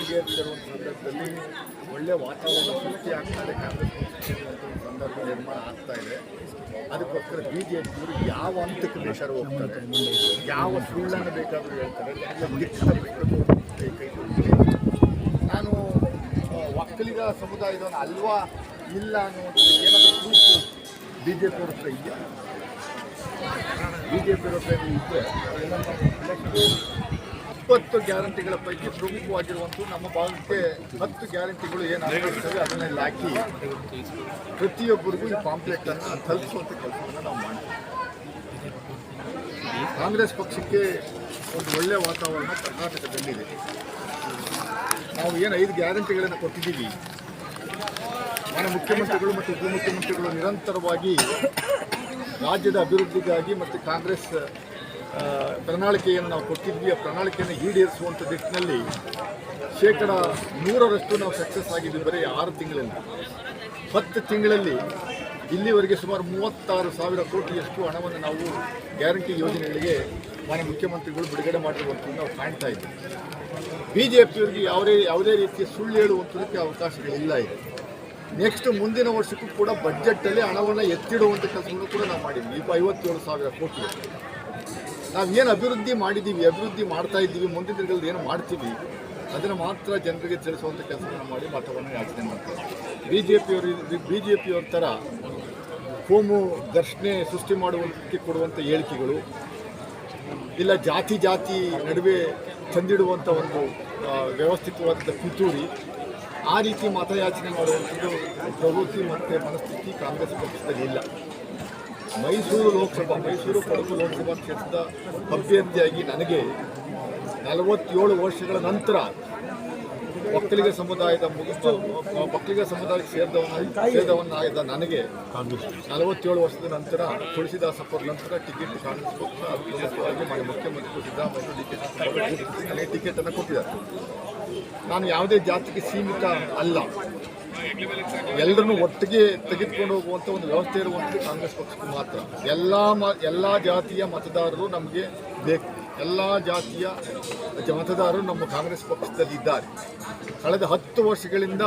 ಈಡೇರ್ತಿರುವ ಸಂದರ್ಭದಲ್ಲಿ ಒಳ್ಳೆ ವಾತಾವರಣ ಸೃಷ್ಟಿ ಇದೆ ಕಾಂಗ್ರೆಸ್ ಸಂದರ್ಭ ನಿರ್ಮಾಣ ಆಗ್ತಾ ಇದೆ. ಅದಕ್ಕೋಸ್ಕರ ಬಿ ಜೆ ಪಿಯವರು ಯಾವ ಹಂತಕ್ಕೆ ಬೇಕಾದ್ರೂ ಹೋಗ್ತಾರೆ? ಯಾವ ಸುಳ್ಳನ್ನು ಬೇಕಾದರೂ ಹೇಳ್ತಾರೆ? ನಾನು ಒಕ್ಕಲಿಗ ಸಮುದಾಯದವನು ಅಲ್ವಾ? ಇಲ್ಲ ಅನ್ನೋದು ಏನಾದರೂ ಪ್ರೂಫು ಬಿ ಜೆ ಪಿಯವ್ರ ಹತ್ರ ಇದೆಯಾ? ಬಿ ಜೆ ಪಿಯವ್ರ ಹತ್ರ ಇದ್ದರೆ ಇಪ್ಪತ್ತು ಗ್ಯಾರಂಟಿಗಳ ಪೈಕಿ ಪ್ರಮುಖವಾಗಿರುವಂಥ ನಮ್ಮ ಭಾಗಕ್ಕೆ ಹತ್ತು ಗ್ಯಾರಂಟಿಗಳು ಏನಾಗಿರ್ತವೆ ಅದನ್ನೆಲ್ಲ ಹಾಕಿ ಪ್ರತಿಯೊಬ್ಬರಿಗೂ ಈ ಪಾಂಪ್ಲೆಟನ್ನು ತಲುಪಿಸುವಂಥ ಕೆಲಸವನ್ನು ನಾವು ಮಾಡ್ತೀವಿ. ಕಾಂಗ್ರೆಸ್ ಪಕ್ಷಕ್ಕೆ ಒಂದು ಒಳ್ಳೆಯ ವಾತಾವರಣ ಕರ್ನಾಟಕದಲ್ಲಿದೆ ನಾವು ಏನು ಐದು ಗ್ಯಾರಂಟಿಗಳನ್ನು ಕೊಟ್ಟಿದ್ದೀವಿ. ಮಾನ್ಯ ಮುಖ್ಯಮಂತ್ರಿಗಳು ಮತ್ತು ಉಪಮುಖ್ಯಮಂತ್ರಿಗಳು ನಿರಂತರವಾಗಿ ರಾಜ್ಯದ ಅಭಿವೃದ್ಧಿಗಾಗಿ ಮತ್ತು ಕಾಂಗ್ರೆಸ್ ಪ್ರಣಾಳಿಕೆಯನ್ನು ನಾವು ಕೊಟ್ಟಿದ್ವಿ ಆ ಪ್ರಣಾಳಿಕೆಯನ್ನು ಈಡೇರಿಸುವಂಥ ನಿಟ್ಟಿನಲ್ಲಿ ಶೇಕಡ ನೂರರಷ್ಟು ನಾವು ಸಕ್ಸಸ್ ಆಗಿದ್ವಿ ಬರೀ ಆರು ತಿಂಗಳಲ್ಲಿ. ಹತ್ತು ತಿಂಗಳಲ್ಲಿ ಇಲ್ಲಿವರೆಗೆ ಸುಮಾರು ಮೂವತ್ತಾರು ಸಾವಿರ ಕೋಟಿಯಷ್ಟು ಹಣವನ್ನು ನಾವು ಗ್ಯಾರಂಟಿ ಯೋಜನೆಗಳಿಗೆ ಮಾನ್ಯ ಮುಖ್ಯಮಂತ್ರಿಗಳು ಬಿಡುಗಡೆ ಮಾಡಿರುವಂಥದ್ದು ನಾವು ಕಾಣ್ತಾ ಇದ್ದೀವಿ. ಬಿ ಜೆ ಪಿಯವರಿಗೆ ಯಾವುದೇ ಯಾವುದೇ ರೀತಿಯ ಸುಳ್ಳು ಹೇಳುವಂಥದಕ್ಕೆ ಅವಕಾಶಗಳಿಲ್ಲ ಇದೆ. ನೆಕ್ಸ್ಟ್ ಮುಂದಿನ ವರ್ಷಕ್ಕೂ ಕೂಡ ಬಜೆಟಲ್ಲಿ ಹಣವನ್ನು ಎತ್ತಿಡುವಂಥ ಕೆಲಸವನ್ನು ಕೂಡ ನಾವು ಮಾಡಿದ್ವಿ ಈಗ ಐವತ್ತೇಳು ಸಾವಿರ ಕೋಟಿ. ನಾವು ಏನು ಅಭಿವೃದ್ಧಿ ಮಾಡಿದ್ದೀವಿ ಅಭಿವೃದ್ಧಿ ಮಾಡ್ತಾ ಇದ್ದೀವಿ, ಮುಂದಿನ ದಿನಗಳಲ್ಲಿ ಏನು ಮಾಡ್ತೀವಿ, ಅದನ್ನು ಮಾತ್ರ ಜನರಿಗೆ ತಿಳಿಸುವಂಥ ಕೆಲಸವನ್ನು ಮಾಡಿ ಮತವನ್ನು ಯಾಚನೆ ಮಾಡ್ತಾರೆ ಬಿ ಜೆ ಪಿಯವರು ಬಿ ಜೆ ಪಿಯವ್ರ ಥರ ಕೋಮು ಘರ್ಷಣೆ ಸೃಷ್ಟಿ ಮಾಡುವಂಥಕ್ಕೆ ಕೊಡುವಂಥ ಹೇಳಿಕೆಗಳು, ಇಲ್ಲ ಜಾತಿ ಜಾತಿ ನಡುವೆ ತಂದಿಡುವಂಥ ಒಂದು ವ್ಯವಸ್ಥಿತವಾದಂಥ ವ್ಯವಸ್ಥಿತವಾದ ಪಿತೂರಿ, ಆ ರೀತಿ ಮತಯಾಚನೆ ಮಾಡುವಂಥದ್ದು ಪ್ರವೃತ್ತಿ ಮತ್ತು ಮನಸ್ಥಿತಿ ಕಾಂಗ್ರೆಸ್ ಪಕ್ಷದಲ್ಲಿ ಇಲ್ಲ. ಮೈಸೂರು ಲೋಕಸಭಾ, ಮೈಸೂರು ಕೊಡಗು ಲೋಕಸಭಾ ಕ್ಷೇತ್ರದ ಅಭ್ಯರ್ಥಿಯಾಗಿ ನನಗೆ ನಲವತ್ತೇಳು ವರ್ಷಗಳ ನಂತರ ಒಕ್ಕಲಿಗ ಸಮುದಾಯದ ಮುಗಿಸ್ತು. ಒಕ್ಕಲಿಗ ಸಮುದಾಯಕ್ಕೆ ಸೇರಿದವನ ಸೇರಿದವನ್ನಾಗಿದ್ದ ನನಗೆ ನಲವತ್ತೇಳು ವರ್ಷದ ನಂತರ ತುಳಸಿದಾಸಪ್ಪರ ನಂತರ ಟಿಕೆಟ್ ಕಾಂಗ್ರೆಸ್ ಪಕ್ಷ ಅಧಿಕೃತವಾಗಿ ಮಾಡಿ ಮುಖ್ಯಮಂತ್ರಿ ಸಿದ್ದರಾಮಯ್ಯ ಟಿಕೆಟ್ ನನಗೆ ಟಿಕೆಟನ್ನು ಕೊಟ್ಟಿದ್ದಾರೆ. ನಾನು ಯಾವುದೇ ಜಾತಿಗೆ ಸೀಮಿತ ಅಲ್ಲ. ಎಲ್ಲರನ್ನು ಒಟ್ಟಿಗೆ ತೆಗೆದುಕೊಂಡು ಹೋಗುವಂಥ ಒಂದು ವ್ಯವಸ್ಥೆ ಇರುವಂಥದ್ದು ಕಾಂಗ್ರೆಸ್ ಪಕ್ಷಕ್ಕೆ ಮಾತ್ರ. ಎಲ್ಲ ಮ, ಎಲ್ಲ ಜಾತಿಯ ಮತದಾರರು ನಮಗೆ ಬೇಕು. ಎಲ್ಲ ಜಾತಿಯ ಮತದಾರರು ನಮ್ಮ ಕಾಂಗ್ರೆಸ್ ಪಕ್ಷದಲ್ಲಿ ಇದ್ದಾರೆ. ಕಳೆದ ಹತ್ತು ವರ್ಷಗಳಿಂದ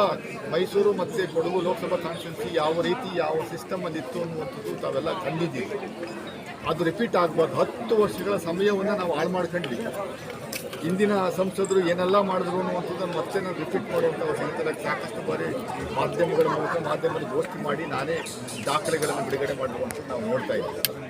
ಮೈಸೂರು ಮತ್ತು ಕೊಡಗು ಲೋಕಸಭಾ ಕಾನ್ಸ್ಟಿಟ್ಯೂನ್ಸಿ ಯಾವ ರೀತಿ ಯಾವ ಸಿಸ್ಟಮಲ್ಲಿತ್ತು ಅನ್ನುವಂಥದ್ದು ತಾವೆಲ್ಲ ಕಂಡಿದ್ದೀವಿ ಅದು ರಿಪೀಟ್ ಆಗಬಾರ್ದು ಹತ್ತು ವರ್ಷಗಳ ಸಮಯವನ್ನು ನಾವು ಹಾಳು ಮಾಡ್ಕೊಂಡ್ವಿ ಇಂದಿನ ಸಂಸದರು ಏನೆಲ್ಲ ಮಾಡಿದ್ರು ಅನ್ನುವಂಥದ್ದನ್ನು ಮತ್ತೆ ನಾನು ರಿಪೀಟ್ ಮಾಡುವಂಥ ಸಂತಲಕ್ಕೆ ಸಾಕಷ್ಟು ಬಾರಿ ಮಾಧ್ಯಮಗಳ ಮೂಲಕ ಮಾಧ್ಯಮದ ಗೋಷ್ಠಿ ಮಾಡಿ ನಾನೇ ದಾಖಲೆಗಳನ್ನು ಬಿಡುಗಡೆ ಮಾಡಿರುವಂಥದ್ದು ನಾವು ನೋಡ್ತಾ ಇದ್ದೀವಿ.